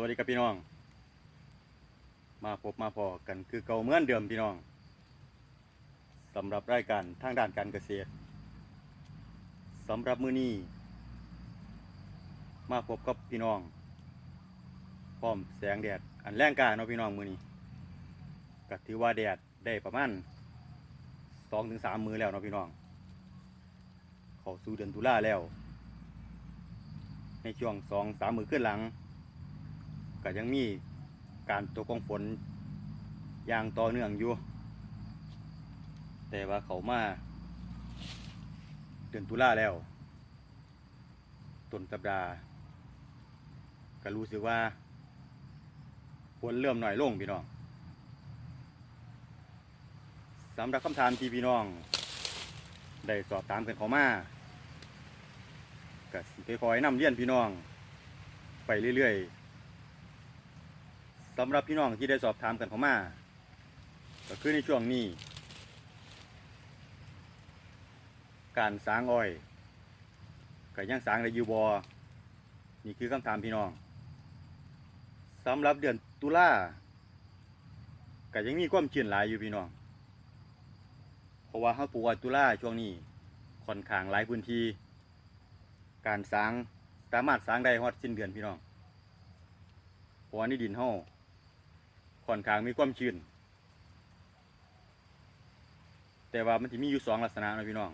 วัสดีครับพี่น้อง มาพบมาพอกันคือเก่าเหมือนเดิมพี่น้องสำหรับรายการทางด้านการเกษตรสำหรับมือนี้มาพบกับพี่น้อง พร้อมแสงแดดอันแรงกาเนาะพี่น้องมือนี้ก็ถือว่าแดดได้ประมาณสองถึงสามมือแล้วเนาะพี่น้อง เข้าสู่เดือนตุลาแล้ว ในช่วงสองสามมือขึ้นหลัง ก็ยังมีการตกของฝนอย่างต่อเนื่องอยู่ แต่ว่าเขามาเดือนตุลาแล้วต้นสัปดาห์ก็รู้สึกว่าฝนเริ่มหน่อยลงพี่น้องสำหรับคำถามที่พี่น้อง ได้สอบถามกันเขามาก็สิคอยๆนำเรียนพี่น้อง ไปเรื่อยๆ สำหรับพี่น้องที่ได้สอบถามกันเข้ามาก็คือในช่วงนี้ การสร้างอ้อยก็ยังสร้างได้อยู่บอนี่คือคำถามพี่น้องสำหรับเดือนตุลาก็ยังมีความชื้นหลายอยู่พี่น้อง เพราะว่าเขาปลูกอ้อยตุลาช่วงนี้ค่อนข้างหลายพื้นที่ การสร้างสามารถสร้างได้ฮอดสิ้นเดือนพี่น้องเพราะว่านี่ดินเฮา ค่อนข้างมีความชื้น แต่ว่ามันจะมีอยู่สองลักษณะนะพี่น้อง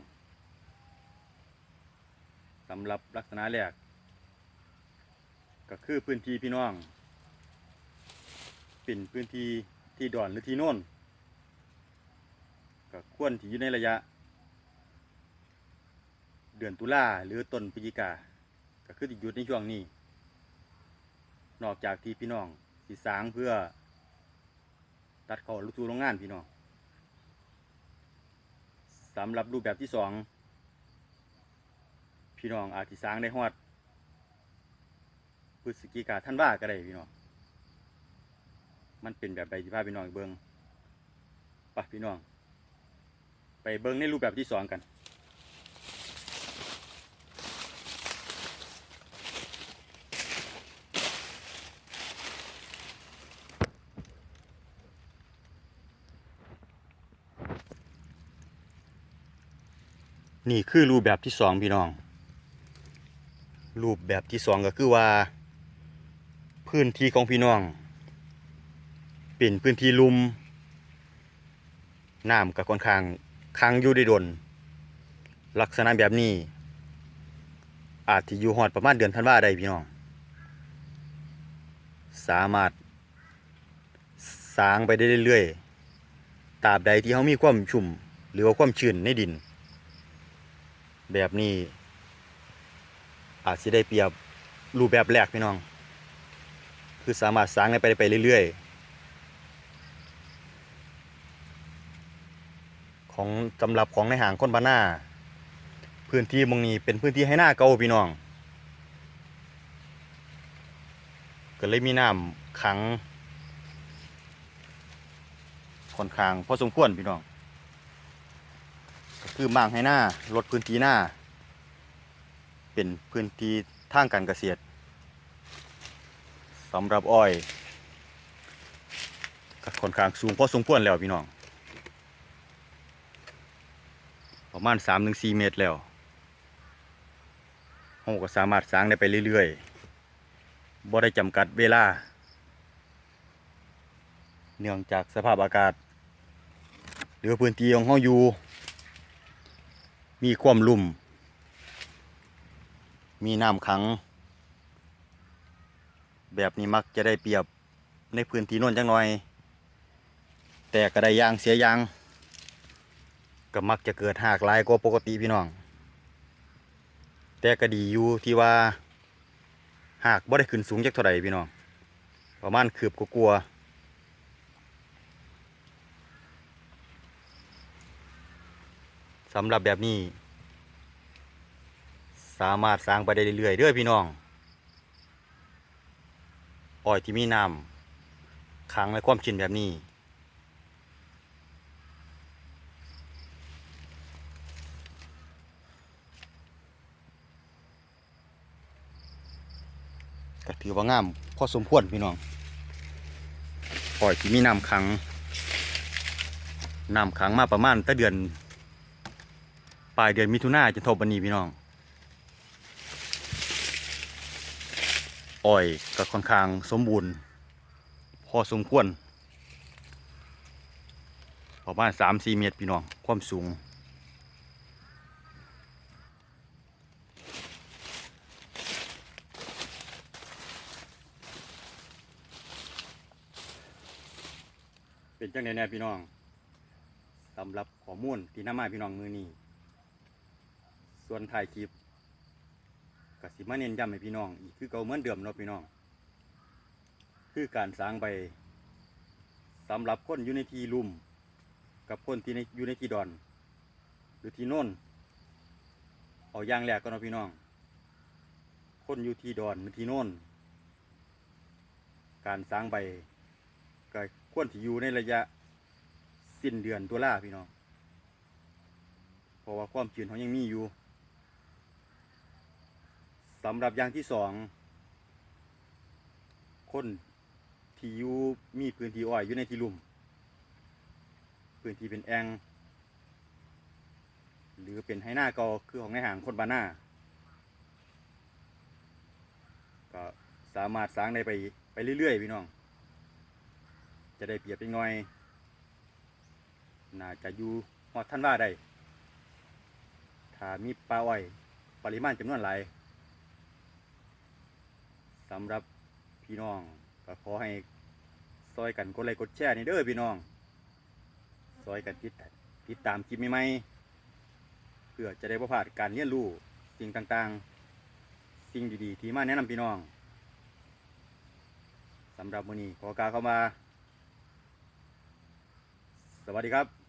สำหรับลักษณะแรก ก็คือพื้นที่พี่น้องเป็นพื้นที่ที่ดอนหรือที่โน่นก็ควรที่อยู่ในระยะ เดือนตุลาหรือต้นพฤศจิกาก็คือที่หยุดในช่วงนี้ นอกจากที่พี่น้องสีสางเพื่อ ตัดเข้าลูกทูโรงงานพี่น้องสำหรับรูปแบบที่สองพี่น้องอาจสิสร้างได้ฮอดพฤศจิกาท่านว่าก็ได้พี่น้องมันเป็นแบบใดที่พาพี่น้องเบิงไปพี่น้อง ไปเบิงในรูปแบบที่สองกัน นี่คือรูปแบบที่สองพี่น้อง รูปแบบที่สองก็คือว่า พื้นที่ของพี่น้อง เป็นพื้นที่ลุ่มน้ำกับค่อนข้างค้างอยู่ได้ดน ลักษณะแบบนี้ อาจที่อยู่หอดประมาณเดือนธันวาได้พี่น้อง สามารถสางไปได้เรื่อยๆตราบใดที่เขามีความชุ่ม หรือว่าความชื้นในดิน แบบนี้ อาจจะได้เปรียบรูปแบบแรกพี่น้อง คือสามารถสร้างได้ไปไปเรื่อย ๆ ของสำหรับของในหางคนบ้านหน้า พื้นที่มองนี้เป็นพื้นที่ให้หน้าเก่าพี่น้องก็เลยมีน้ำขังค่อนข้างพอสมควรพี่น้อง คือมางให้หน้าลดพื้นที่หน้า เป็นพื้นที่ทางการเกษตรสำหรับอ้อยก็ค่อนข้างสูงพอสมควรแล้วพี่น้อง ประมาณ3-4เมตรแล้วเราก็สามารถสร้างได้ไปเรื่อยๆบ่ได้จำกัดเวลา เนื่องจากสภาพอากาศ หรือพื้นที่ของเราอยู่ มีความลุ่ม มีน้ำขัง แบบนี้มักจะได้เปรียบในพื้นที่น้นจังหน่อย แต่ก็ได้ยางเสียยาง ก็มักจะเกิดหากหลายกว่าปกติพี่น้อง แต่ก็ดีอยู่ที่ว่า หากบ่ได้ขึ้นสูงจักเท่าใดพี่น้อง ประมาณคืบกลัวา สำหรับแบบนี้ สามารถสร้างไปได้เรื่อยๆเด้อพี่น้องอ้อยที่มีน้ำขังและความชื้นแบบนี้ ก็ถือว่างามพอสมควรพี่น้องปล่อยที่มีน้ำขังน้ำขังมาประมาณตั้งเดือน ปลายเดือนมิถุนาจนทบวันนี้พี่น้องอ้อยก็ค่อนข้างสมบูรณ์ พอสมควรประมาณสามสี่เมตรพี่น้อง ความสูง เป็นจังไดแน่พี่น้องสำหรับข้อมูลที่นำมาพี่น้องมือนี้ ส่วนถ่ายคลิปกสิมาเน้นย้ำให้พี่น้องอีกคือเก่าเหมือนเดิมเนาะพี่น้อง คือการสร้างใบสำหรับคนอยู่ในที่ลุ่มกับคนที่ในอยู่ในที่ดอน หรือที่โน่นเอาอย่างแรกก็เนาะพี่น้อง คนอยู่ที่ดอนหรือที่โน่นการสร้างใบก็ควรที่อยู่ในระยะสิ้นเดือนตุลาพี่น้องเพราะว่าความชื้นเขายังมีอยู่ สำหรับอย่างที่สองคนที่อยู่มีพื้นที่อ้อยอยู่ในที่ลุ่ม พื้นที่เป็นแองหรือเป็นไฮหน้าก็คือของในห่างคนบานหน้าก็สามารถสร้างได้ไปไปเรื่อยๆพี่น้อง จะได้เปรียบเล็กน้อย น่าจะอยู่หอดท่านว่าได้ถ้ามีปลาอ้อย ปริมาณจำนวนหลาย สำหรับพี่น้องก็ขอให้ซอยกันกดไลค์กดแชร์นี่เด้อพี่น้องซอยกันติดติดตามคลิปใหม่ๆเพื่อจะได้ประพลาดการเรียนรู้สิ่งต่างๆ สิ่งดีๆ ที่มาแนะนำพี่น้องสำหรับมื้อนี้ขอกล่าวเข้ามา สวัสดีครับ